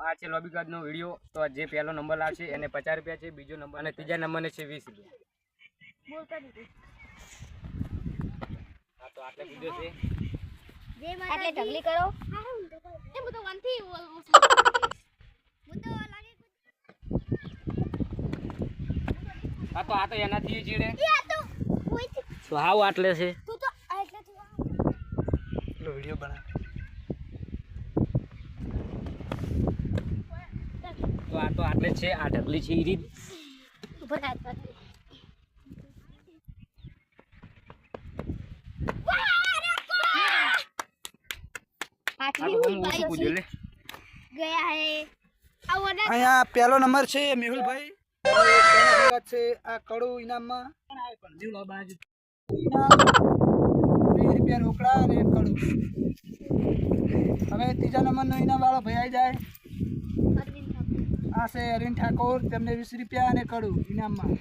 આ છે લોબી કાર્ડનો વીડિયો તો જે પહેલો નંબર લાવશે એને પચાસ રૂપિયા છે બીજો નંબર અને ત્રીજા નંબરને છે વીસ રૂપિયા. હા તો આટલે બીજો છે. એટલે ઢગલી કરો. હા તો આ તો એનાથી જીડે તો હાવ આટલે છે. વીડિયો બના તો આ તો આટલે જ છે આ ઢગલી છે આવો અહીંયા પહેલો નંબર છે મેહુલભાઈ. અને છે આ કડુ ઇનામમાં. રૂપિયા રોકડા અને કડુ. હવે ત્રીજા નંબરનો ઇનામ વાળો ભાઈ આવી જાય. આ છે અરવિંદ ઠાકોર તેમને વીસ રૂપિયા અને કડું ઇનામમાં.